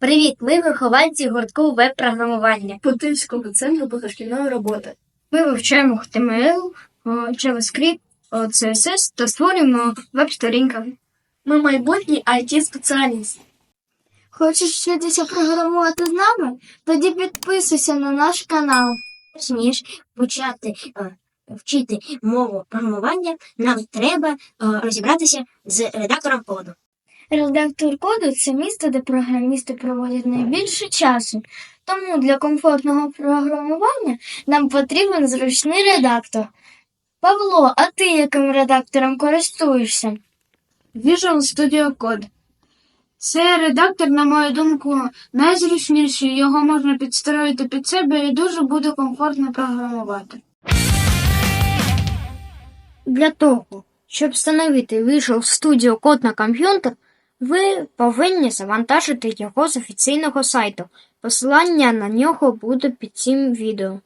Привіт, ми вихованці гуртку веб-програмування. Путильського центру позашкільної роботи. Ми вивчаємо HTML, JavaScript, CSS та створюємо веб-сторінки. Ми майбутній it спеціаліст Хочеш вчитися програмувати з нами? Тоді підписуйся на наш канал. Ніж почати вчити мову програмування, нам треба розібратися з редактором коду. Редактор коду це місце, де програмісти проводять найбільше часу. Тому для комфортного програмування нам потрібен зручний редактор. Павло, а ти яким редактором користуєшся? Visual Studio Code. Це редактор, на мою думку, найзручніший. Його можна підстроїти під себе і дуже буде комфортно програмувати. Для того, щоб встановити Visual Studio Code на комп'ютер, ви повинні завантажити його з офіційного сайту. Посилання на нього буде під цим відео.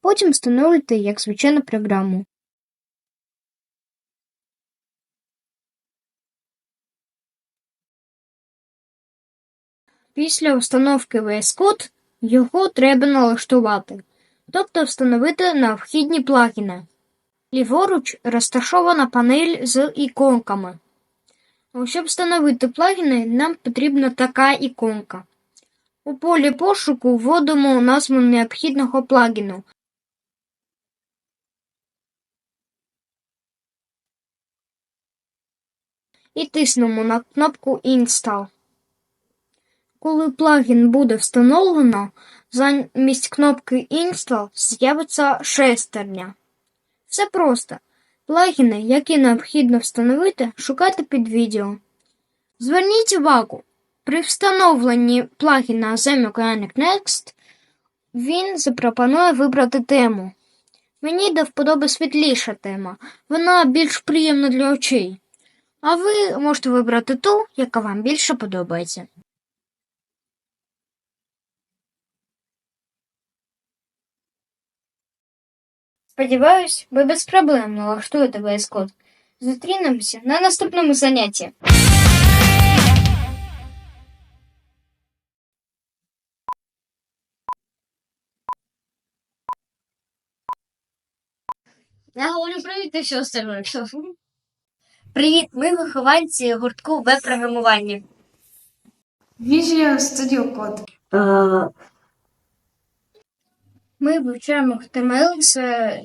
Потім встановлюйте як звичайну програму. Після установки VS Code його треба налаштувати, тобто встановити необхідні плагіни. Ліворуч розташована панель з іконками. Щоб встановити плагіни, нам потрібна така іконка. У полі пошуку вводимо назву необхідного плагіну. І тиснемо на кнопку Install. Коли плагін буде встановлено, замість кнопки Install з'явиться шестерня. Все просто. Плагіни, які необхідно встановити, шукайте під відео. Зверніть увагу, при встановленні плагіна The Mechanic Next він запропонує вибрати тему. Мені до вподоби світліша тема, вона більш приємна для очей. А ви можете вибрати ту, яка вам більше подобається. Сподіваюсь, ви без проблем налаштуєте VS Code. Зустрінемося на наступному занятті. Я говорю привіт і все остальное. Привіт, ми вихованці гуртку веб-програмування. Visual Studio Code. Ми вивчаємо HTML, це